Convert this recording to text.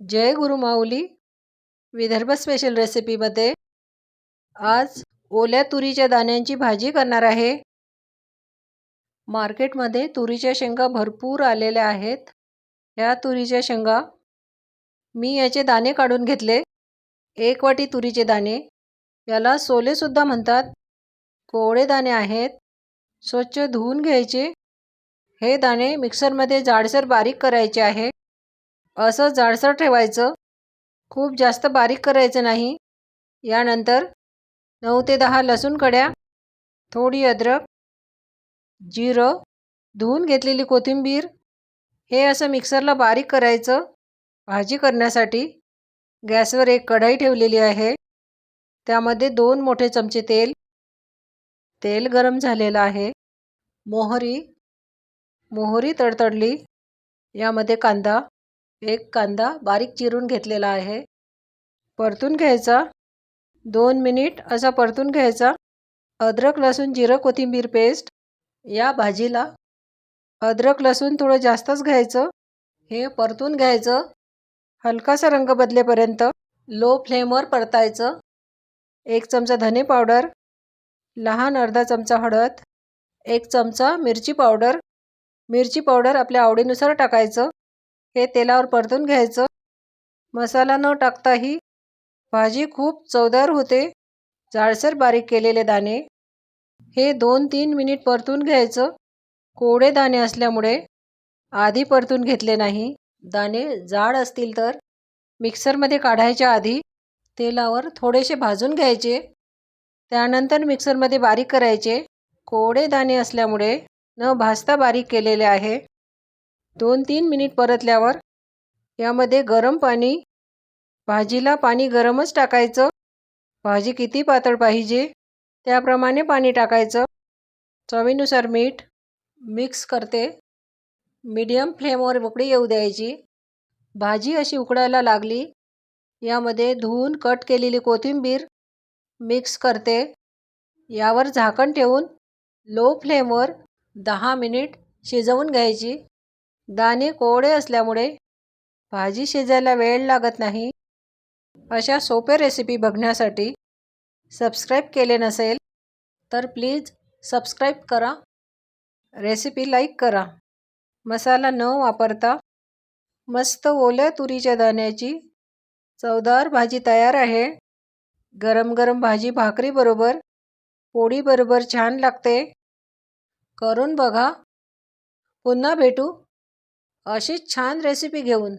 जय गुरु माऊली. Vidarbha special रेसिपीमध्ये आज ओल्या तुरीच्या दाण्यांची भाजी करणार आहे. मार्केटमध्ये तुरीच्या शेंगा भरपूर आलेल्या आहेत. ह्या तुरीच्या शेंगा मी याचे दाणे काढून घेतले. एक वाटी तुरीचे दाणे. याला सोलेसुद्धा म्हणतात. कोवळे दाणे आहेत. स्वच्छ धुवून घ्यायचे. हे दाणे मिक्सरमध्ये जाडसर बारीक करायचे आहे. असं जाडसर ठेवायचं. खूप जास्त बारीक करायचं नाही. यानंतर नऊ ते दहा लसूण कड्या थोडी अद्रक जिरं धुवून घेतलेली कोथिंबीर हे असं मिक्सरला बारीक करायचं. भाजी करण्यासाठी गॅसवर एक कढाई ठेवलेली आहे. त्यामध्ये दोन मोठे चमचे तेल. तेल गरम झालेलं आहे. मोहरी मोहरी तडतडली. यामध्ये कांदा एक कांदा बारीक चिरून घेतलेला आहे. परतून घ्यायचा. दोन मिनिट असा परतून घ्यायचा. अद्रक लसूण जिरं कोथिंबीर पेस्ट या भाजीला अद्रक लसूण थोडं जास्तच घ्यायचं. हे परतून घ्यायचं. हलकासा रंग बदलेपर्यंत लो फ्लेमवर परतायचं. एक चमचा धने पावडर लहान अर्धा चमचा हळद एक चमचा मिरची पावडर. मिरची पावडर आपल्या आवडीनुसार टाकायचं. हे तेलावर परतून घ्यायचं. मसाला न टाकताही भाजी खूप चवदार होते. जाडसर बारीक केलेले दाणे. हे दोन तीन मिनिट परतून घ्यायचं. कोवडे दाणे असल्यामुळे आधी परतून घेतले नाही. दाणे जाड असतील तर मिक्सरमध्ये काढायच्या आधी तेलावर थोडेसे भाजून घ्यायचे. त्यानंतर मिक्सरमध्ये बारीक करायचे. कोवडे दाणे असल्यामुळे न भाजता बारीक केलेले आहे. दोन तीन मिनिट परतल्यावर यामध्ये गरम पाणी भाजीला पाणी गरमच टाकायचं. भाजी किती पातळ पाहिजे त्याप्रमाणे पाणी टाकायचं. चवीनुसार मीठ मिक्स करते. मीडियम फ्लेमवर उकळी येऊ द्यायची. भाजी अशी उकडायला लागली. यामध्ये धुवून कट केलेली कोथिंबीर मिक्स करते. यावर झाकण ठेवून लो फ्लेमवर दहा मिनिट शिजवून घ्यायची. दाणे कोवळे असल्यामुळे भाजी शिजायला वेळ लागत नाही. अशा सोप्या रेसिपी बघण्यासाठी सबस्क्राईब केले नसेल तर प्लीज सबस्क्राईब करा. रेसिपी लाईक करा. मसाला न वापरता मस्त ओल्या तुरीच्या दाण्याची चवदार भाजी तयार आहे. गरम गरम भाजी भाकरीबरोबर पोळीबरोबर छान लागते. करून बघा. पुन्हा भेटू. अशीच छान रेसिपी घेऊन